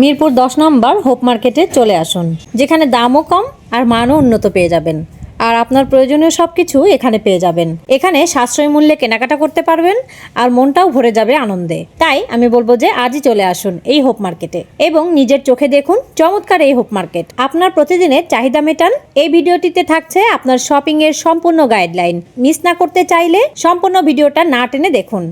মিরপুর দশ নম্বর হোপ মার্কেটে চলে আসুন, যেখানে দামও কম আর মানও উন্নত পেয়ে যাবেন। আর আপনার প্রয়োজনীয় সব কিছু এখানে পেয়ে যাবেন। এখানে সাশ্রয় মূল্যে কেনাকাটা করতে পারবেন আর মনটাও ভরে যাবে আনন্দে। তাই আমি বলব যে আজই চলে আসুন এই হোপ মার্কেটে এবং নিজের চোখে দেখুন চমৎকার এই হোপ মার্কেট। আপনার প্রতিদিনের চাহিদা মেটান, এই ভিডিওটিতে থাকছে আপনার শপিং এর সম্পূর্ণ গাইডলাইন। মিস না করতে চাইলে সম্পূর্ণ ভিডিওটা না টেনে দেখুন।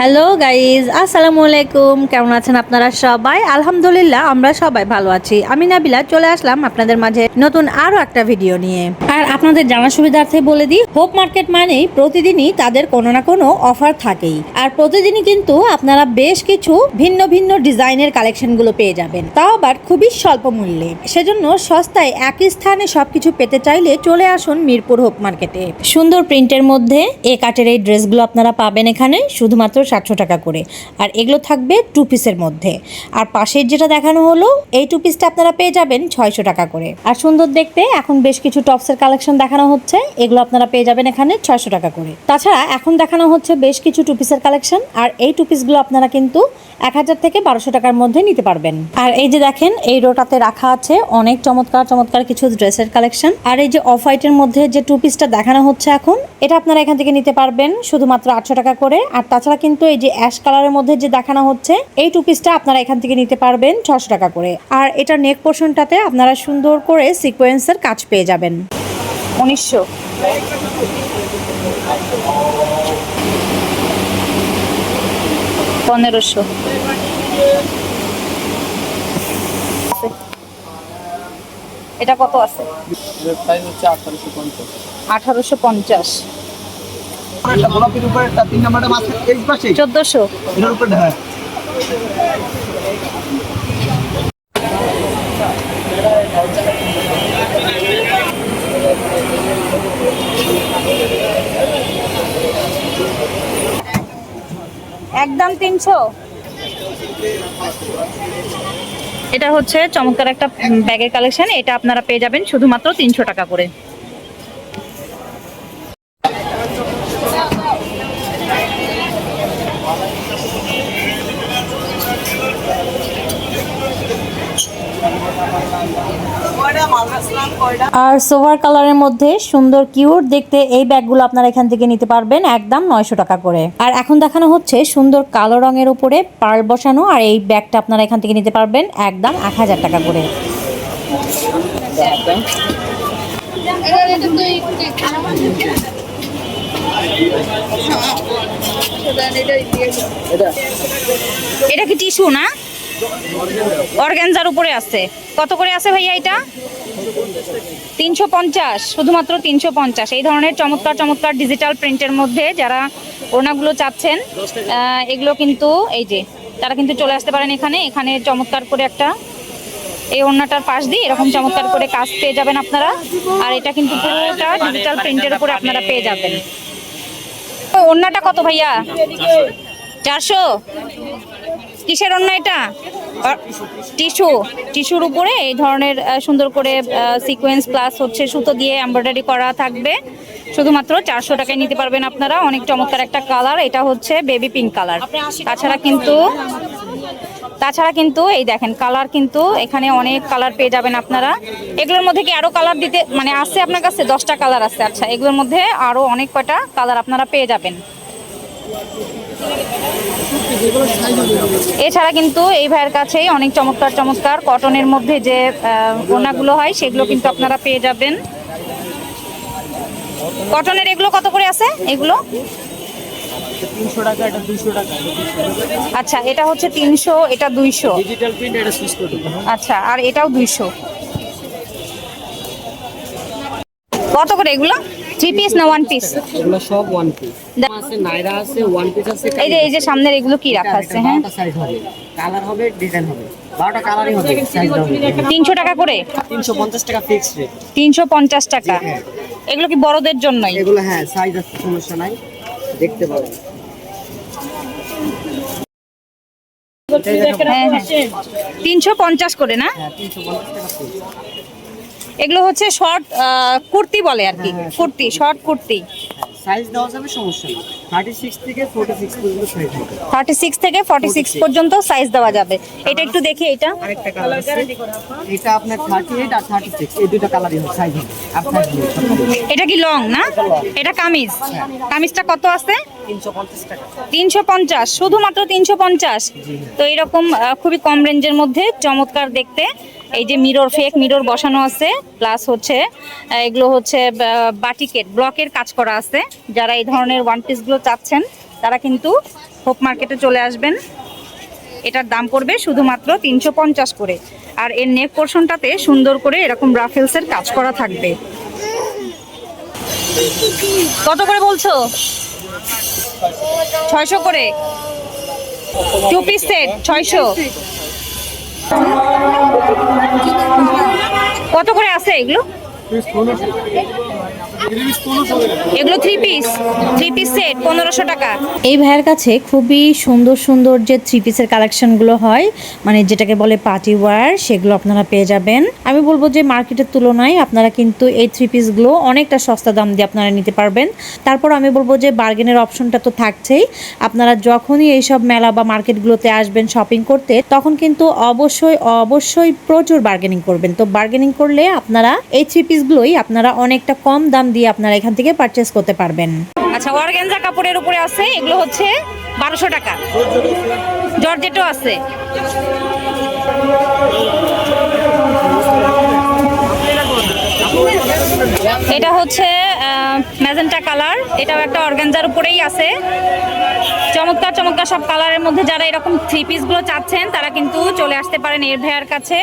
হ্যালো গাইজ আসসালামু আলাইকুম কেমন আছেন আপনারা সবাই? আলহামদুলিল্লাহ, আমরা সবাই ভালো আছি। আমি নাবিলা, চলে আসলাম আপনাদের মাঝে নতুন আরও একটা ভিডিও নিয়ে। আর আপনাদের জানার সুবিধার্থে বলে দিই হোপ মার্কেট মানেই প্রতিদিনই তাদের কোনো না কোনো অফার থাকেই। আর প্রতিদিনই কিন্তু আপনারা বেশ কিছু ভিন্ন ভিন্ন ডিজাইনের কালেকশনগুলো পেয়ে যাবেন। তাও আবার খুবই স্বল্প মূল্যে। সেজন্য সস্তায় একই স্থানে সবকিছু পেতে চাইলে চলে আসুন মিরপুর হোপ মার্কেটে সুন্দর প্রিন্টের মধ্যে এ কাটের এই ড্রেসগুলো আপনারা পাবেন এখানে। শুধুমাত্র সাতশো টাকা করে। আর এগুলো থাকবে টু পিসের মধ্যে। আর পাশের যেটা দেখানো হলো, এই টু পিসটা আপনারা পেয়ে যাবেন ছয়শো টাকা করে। আর সুন্দর দেখতে, এখন বেশ কিছু টপসের কালেকশন দেখানো হচ্ছে। এগুলো আপনারা পেয়ে যাবেন এখানে ছয়শো টাকা করে। তাছাড়া এখন দেখানো হচ্ছে বেশ কিছু টু পিসের কালেকশন। আর এই টু পিসগুলো আপনারা কিন্তু এক হাজার থেকে বারোশো টাকার মধ্যে নিতে পারবেন। আর এই যে দেখেন, এই রোটাতে রাখা আছে অনেক চমৎকার চমৎকার কিছু ড্রেসের কালেকশন। আর এই যে অফ হোয়াইটের মধ্যে যে টু পিসটা দেখানো হচ্ছে এখন, এটা আপনারা এখান থেকে নিতে পারবেন। শুধুমাত্র আটশো টাকা করে। আর তাছাড়া কিন্তু এই যে অ্যাশ কালারের মধ্যে যে দেখানো হচ্ছে এই টু পিসটা আপনারা এখান থেকে নিতে পারবেন ছশো টাকা করে। আর এটা নেক পোর্শনটাতে আপনারা সুন্দর করে সিকোয়েন্সের কাজ পেয়ে যাবেন। উনিশশো। পনেরোশো। এটা কত আছে? আঠারোশো পঞ্চাশ। একটা গোলাপির উপরে একটা তিন নাম্বারটা মাছ এই পাশে চোদ্দোশো। এটার উপরে হ্যাঁ। একদম তিনশো। এটা হচ্ছে চমৎকার একটা ব্যাগের কালেকশন এটা আপনারা পেয়ে যাবেন শুধুমাত্র তিনশো টাকা করে। আর সোভার কালারের মধ্যে সুন্দর কিউট দেখতে এই ব্যাগগুলো আপনারা এখান থেকে নিতে পারবেন একদম নয়শো টাকা করে। আর এখন দেখানো হচ্ছে সুন্দর কালো রঙের উপরে পার্ল বসানো আর এই ব্যাগটা আপনারা এখান থেকে নিতে পারবেন একদম এক হাজার টাকা করে। এটা এটা কি টিস্যু না? অর্গ্যানজার উপরে আছে। কত করে আছে ভাইয়া এটা? তিনশো পঞ্চাশ, শুধুমাত্র তিনশো পঞ্চাশ। এই ধরনের চমৎকার চমৎকার ডিজিটাল প্রিন্টের মধ্যে যারা ওড়নাগুলো চাচ্ছেন এগুলো কিন্তু এই যে, তারা কিন্তু চলে আসতে পারেন এখানে। এখানে চমৎকার করে একটা এই ওড়নাটার পাশ দিয়ে এরকম চমৎকার করে কাজ পেয়ে যাবেন আপনারা। আর এটা কিন্তু পুরোটা ডিজিটাল প্রিন্টের উপরে আপনারা পেয়ে যাবেন। ওড়নাটা কত ভাইয়া? চারশো? কিসের অন্য এটা? টিস্যু। টিস্যুর উপরে এই ধরনের সুন্দর করে সিকোয়েন্স প্লাস হচ্ছে সুতো দিয়ে এমব্রয়ডারি করা থাকবে। শুধুমাত্র চারশো টাকায় নিতে পারবেন আপনারা। অনেক চমৎকার একটা কালার এটা হচ্ছে বেবি পিঙ্ক কালার তাছাড়া কিন্তু তাছাড়া কিন্তু এই দেখেন কালার কিন্তু এখানে অনেক কালার পেয়ে যাবেন আপনারা। এগুলোর মধ্যে কি আরও কালার দিতে মানে আছে আপনার কাছে? দশটা কালার আছে। আচ্ছা এগুলোর মধ্যে আরও অনেক কয়টা কালার আপনারা পেয়ে যাবেন। এছাড়া কিন্তু এই ভাইয়ের কাছেই অনেক চমৎকার চমৎকার কটনের মধ্যে যে আহ, ওড়নাগুলো হয় সেগুলো কিন্তু আপনারা পেয়ে যাবেন। কটনের এগুলো কত করে আছে? এগুলো? আচ্ছা এটা হচ্ছে তিনশো এটা দুইশো। আচ্ছা আর এটাও দুইশো। কত করে এগুলো? থ্রি পিস না ওয়ান পিস এগুলো সব ওয়ান পিস আছে নাইরা আছে ওয়ান পিস আছে এই যে এই যে সামনের এগুলো কি রাখা আছে হ্যাঁ? সাইজ হবে। কালার হবে ডিজাইন হবে। বারোটা কালারই হবে সাইজ হবে। তিনশো টাকা করে? তিনশো পঞ্চাশ টাকা রেট টাকা। এগুলো কি বড়দের জন্যই? এগুলো হ্যাঁ সাইজ আছে সমস্যা নাই। দেখতে পাবেন। হ্যাঁ হ্যাঁ। তিনশো পঞ্চাশ করে না? এগুলো হচ্ছে শর্ট কুর্তি বলে আর কি। কুর্তি শর্ট কুর্তি। সাইজ দেওয়া যাবে সমস্যা নেই। থার্টি সিক্স থেকে ফোর্টি সিক্স পর্যন্ত সাইজ দেওয়া যাবে। এটা একটু দেখি এটা। আরেকটা কালার আছে। এটা আপনার থার্টি এইট আর থার্টি সিক্স এই দুটো কালারই সাইজ এটা। কি লং না? এটা কামিজ। কামিজটা কত আছে? তিনশো পঞ্চাশ শুধুমাত্র তিনশো পঞ্চাশ? তো এরকম খুবই কম রেঞ্জের মধ্যে চমৎকার দেখতে। এই যে মিরর ফেক মিরর বসানো আছে। প্লাস হচ্ছে এগুলো হচ্ছে বাটিকেট ব্লকের কাজ করা আছে। যারা এই ধরনের ওয়ান পিসগুলো চাচ্ছেন, তারা কিন্তু হোপ মার্কেটে চলে আসবেন। এটার দাম পড়বে শুধুমাত্র তিনশো পঞ্চাশ করে। আর এর নেক পোর্শনটাতে সুন্দর করে এরকম রাফেলসের কাজ করা থাকবে। কত করে বলছো? ছয়শো করে। টু পিস সেট ছয়শো। কত করে আছে এগুলো? এগুলো three piece three piece set পনেরোশো টাকা। এই ভাইয়ের কাছে খুবই সুন্দর সুন্দর যে থ্রি পিসের কালেকশনগুলো হয় মানে যেটাকে বলে পার্টি ওয়্যার সেগুলো আপনারা পেয়ে যাবেন। আমি বলব যে মার্কেটের তুলনায় আপনারা কিন্তু এই থ্রি পিসগুলো অনেকটা সস্তা দাম দিয়ে আপনারা নিতে পারবেন। তারপর আমি বলব যে বার্গেনের অপশনটা তো থাকছেই। আপনারা যখনই এইসব মেলা বা মার্কেটগুলোতে আসবেন শপিং করতে, তখন কিন্তু অবশ্যই অবশ্যই প্রচুর বার্গেনিং করবেন। তো বার্গেনিং করলে আপনারা এই থ্রি পিসগুলোই আপনারা অনেকটা কম দাম দিয়ে আপনারা এখান থেকে পারচেস করতে পারবেন। আচ্ছা অর্গ্যানজা কাপড়ের উপরে আছে, এগুলো হচ্ছে বারোশো টাকা। জর্জেটও আছে। এটা হচ্ছে ম্যাজেন্টা কালার, এটাও একটা অর্গানজার উপরেই আছে। চমৎকার চমৎকার সব কালারের মধ্যে যারা এরকম থ্রি পিসগুলো চাচ্ছেন, তারা কিন্তু চলে আসতে পারেন এর ভাইয়ার কাছে।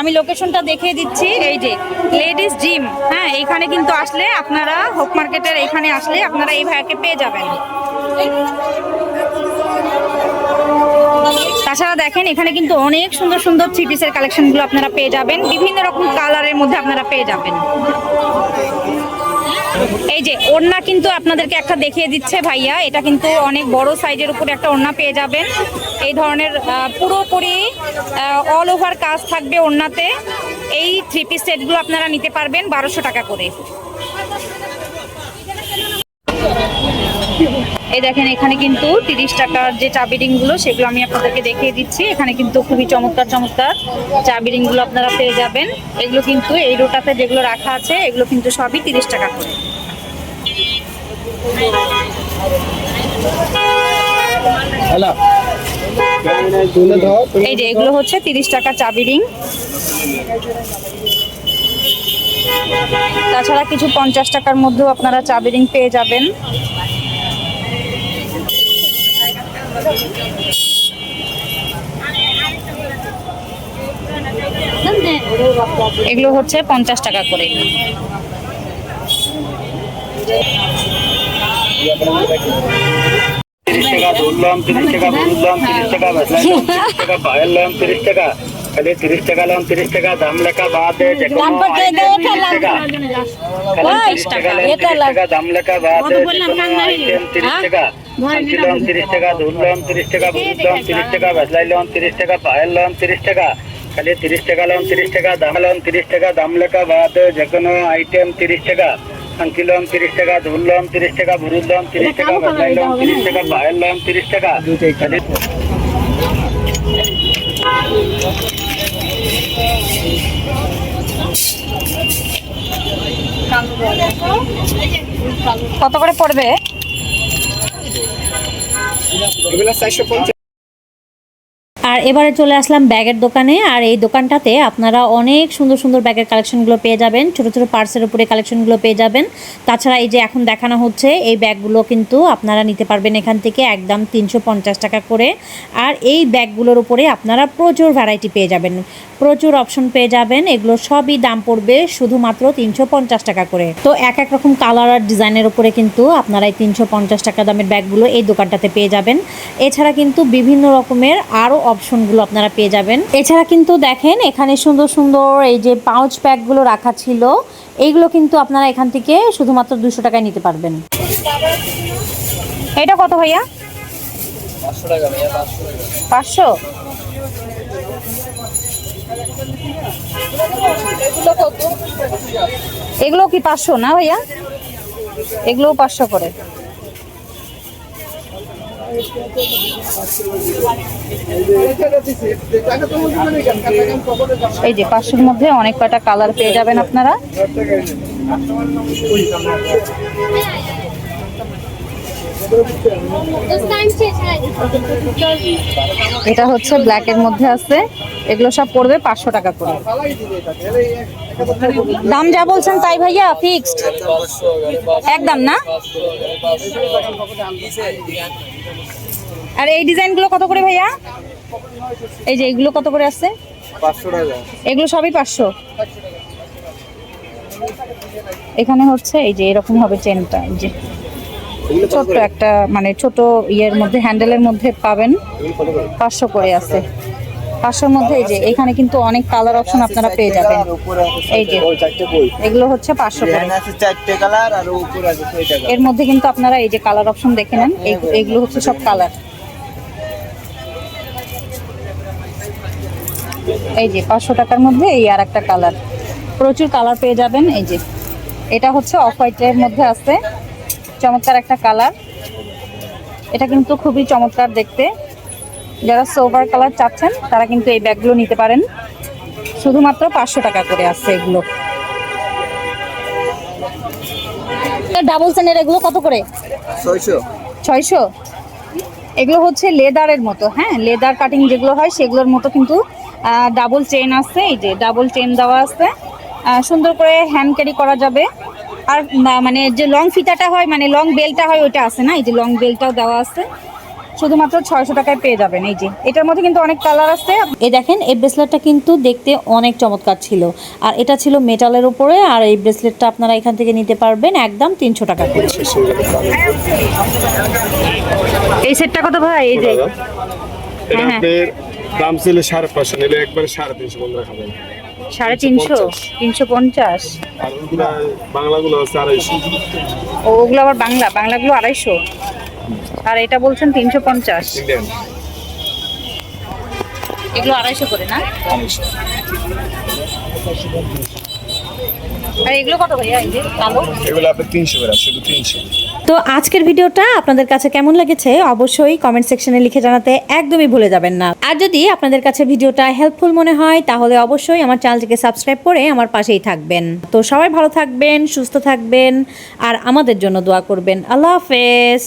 আমি লোকেশনটা দেখিয়ে দিচ্ছি, এই যে লেডিস জিম হ্যাঁ এইখানে কিন্তু আসলে আপনারা হোপ মার্কেটের এইখানে আসলে আপনারা এই ভাইয়াকে পেয়ে যাবেন। তাছাড়া দেখেন, এখানে কিন্তু অনেক সুন্দর সুন্দর থ্রি পিসের কালেকশনগুলো আপনারা পেয়ে যাবেন। বিভিন্ন রকম কালারের মধ্যে আপনারা পেয়ে যাবেন। এই যে ওড়না কিন্তু আপনাদেরকে একটা দেখিয়ে দিচ্ছে ভাইয়া। এটা কিন্তু অনেক বড় সাইজের উপরে একটা ওড়না পেয়ে যাবেন। এই ধরনের পুরোপুরি অল ওভার কাজ থাকবে ওড়নাতে। এই থ্রি পিস সেটগুলো আপনারা নিতে পারবেন বারোশো টাকা করে। এই দেখেন এখানে কিন্তু তিরিশ টাকার যে চাবি রিংগুলো সেগুলো আমি আপনাদেরকে দেখিয়ে দিচ্ছি। এখানে কিন্তু খুবই চমৎকার চমৎকার চাবি রিংগুলো আপনারা পেয়ে যাবেন। এগুলো কিন্তু এই রোটাতে যেগুলো রাখা আছে এগুলো কিন্তু সবই তিরিশ টাকা করে। এই যে এগুলো হচ্ছে তিরিশ টাকা চাবি রিং তাছাড়া কিছু পঞ্চাশ টাকার মধ্যেও আপনারা চাবি রিং পেয়ে যাবেন। এগুলো হচ্ছে পঞ্চাশ টাকা করে। তিরিশ টাকা ধরলাম তিরিশ টাকা বুঝলাম তিরিশ টাকা তিরিশ টাকা পায়ের লাম তিরিশ টাকা। খালি তিরিশ টাকা লাম তিরিশ টাকা দাম লেখা বাদ টাকা দাম লেখা বাদ তিরিশ টাকা কিনলাম তিরিশ টাকা ধরলাম তিরিশ টাকা বুঝলাম তিরিশ টাকা বেচলাইলাম তিরিশ টাকা পাইলাম তিরিশ টাকা খালি তিরিশ টাকা লাম তিরিশ টাকা দাম লাম তিরিশ টাকা দাম লেখা বাদ যে কোনো আইটেম তিরিশ টাকা কিনলাম তিরিশ টাকা ধরলাম তিরিশ টাকা বুঝলাম তিরিশ টাকা বেচলাইলাম তিরিশ টাকা পাইলাম তিরিশ টাকা খালি কত করে পড়বে? এগুলো চারশো পঞ্চাশ। এবারে চলে আসলাম ব্যাগের দোকানে, আর এই দোকানটাতে আপনারা অনেক সুন্দর সুন্দর ব্যাগের কালেকশনগুলো পেয়ে যাবেন, ছোট ছোট পার্সের উপরে কালেকশনগুলো পেয়ে যাবেন। তাছাড়া এই যে এখন দেখানো হচ্ছে, এই ব্যাগগুলো কিন্তু আপনারা নিতে পারবেন এখান থেকে একদম তিনশো পঞ্চাশ টাকা করে। আর এই ব্যাগগুলোর উপরে আপনারা প্রচুর ভ্যারাইটি পেয়ে যাবেন, প্রচুর অপশন পেয়ে যাবেন, এগুলো সবই দাম পড়বে শুধুমাত্র তিনশো পঞ্চাশ টাকা করে। তো এক এক রকম কালার আর ডিজাইনের উপরে কিন্তু আপনারা এই তিনশো পঞ্চাশ টাকা দামের ব্যাগগুলো এই দোকানটাতে পেয়ে যাবেন। এছাড়া কিন্তু বিভিন্ন রকমের আরও অপশনগুলো আপনারা পেয়ে যাবেন। এছাড়া কিন্তু দেখেন এখানে সুন্দর সুন্দর এই যে পাউচ ব্যাগগুলো রাখা ছিল এইগুলো কিন্তু আপনারা এখান থেকে শুধুমাত্র দুশো টাকায় নিতে পারবেন। এটা কত ভাইয়া? পাঁচশো এগুলো কি পাঁচশো না ভাইয়া? এগুলোও পাঁচশো করে। এই যে পাঁচশোর মধ্যে অনেক কয়টা কালার পেয়ে যাবেন আপনারা। এটা হচ্ছে ব্ল্যাক এর মধ্যে আছে। এগুলো সব পড়বে পাঁচশো টাকা করে। দাম যা বলছেন তাই ভাইয়া ফিক্সড একদম না? আর এই ডিজাইনগুলো কত করে ভাইয়া? এই যে এগুলো কত করে আছে? এগুলো সবই পাঁচশো? এখানে হচ্ছে এই যে এরকম হবে চেনটা এই যে। ছোট্ট একটা মানে ছোট ইয়ের মধ্যে হ্যান্ডেলের মধ্যে পাবেন। পাঁচশো করে আছে। পাঁচশোর মধ্যে এই যে এখানে কিন্তু অনেক কালার অপশন আপনারা পেয়ে যাবেন। এই যে এগুলো হচ্ছে পাঁচশো এর মধ্যে কিন্তু আপনারা এই যে কালার অপশন দেখে নেন এই- এগুলো হচ্ছে সব কালার এই যে পাঁচশো টাকার মধ্যে এই আর একটা কালার প্রচুর কালার পেয়ে যাবেন এই যে। এটা হচ্ছে অফ হোয়াইটের মধ্যে আছে। চমৎকার একটা কালার। এটা কিন্তু খুবই চমৎকার দেখতে। যারা সোভার কালার চাচ্ছেন তারা কিন্তু এই ব্যাগগুলো নিতে পারেন। শুধুমাত্র পাঁচশো টাকা করে আসছে এগুলো। ডাবল সেনের এগুলো কত করে? ছয়শো। এগুলো হচ্ছে লেদারের মতো হ্যাঁ? লেদার কাটিং যেগুলো হয় সেগুলোর মতো কিন্তু ডাবল চেন আছে। এই যে ডাবল চেন দেওয়া আছে। আহ, সুন্দর করে হ্যান্ড ক্যারি করা যাবে। আর মানে যে লং ফিতাটা হয় মানে লং বেলটা হয় ওইটা আছে না? এই যে লং বেলটাও দেওয়া আছে। শুধুমাত্র ছয়শো টাকায় পেয়ে যাবেন এই যে। এটার মধ্যে কিন্তু অনেক কালার আছে। এই দেখেন এই ব্রেসলেটটা কিন্তু দেখতে অনেক চমৎকার ছিল। আর এটা ছিল মেটালের উপরে আর এই ব্রেসলেটটা আপনারা এখান থেকে নিতে পারবেন একদম তিনশো টাকা করে। এই সেটটা কত ভাই? এই যে। হ্যাঁ, হ্যাঁ। দাম ছিল সাড়ে পাঁচশো নিলে একবারে সাড়ে তিনশো বন্ধ রাখাবেন সাড়ে তিনশো তিনশো পঞ্চাশ। বাংলাগুলো আড়াইশো। ওগুলো আবার বাংলা বাংলাগুলো আড়াইশো। আর এটা বলছেন তিনশো পঞ্চাশ। এগুলো আড়াইশো করে না? আর এগুলো কত ভাইয়া এই যে কালো? এগুলো আপনার তিনশো করে শুধু তিনশো। তো আজকের ভিডিওটা আপনাদের কাছে কেমন লেগেছে অবশ্যই কমেন্ট সেকশনে লিখে জানাতে একদমই ভুলে যাবেন না। আর যদি আপনাদের কাছে ভিডিওটা হেল্পফুল মনে হয়, তাহলে অবশ্যই আমার চ্যানেলটিকে সাবস্ক্রাইব করে আমার পাশেই থাকবেন। তো সবাই ভালো থাকবেন, সুস্থ থাকবেন, আর আমাদের জন্য দোয়া করবেন। আল্লাহ হাফেজ।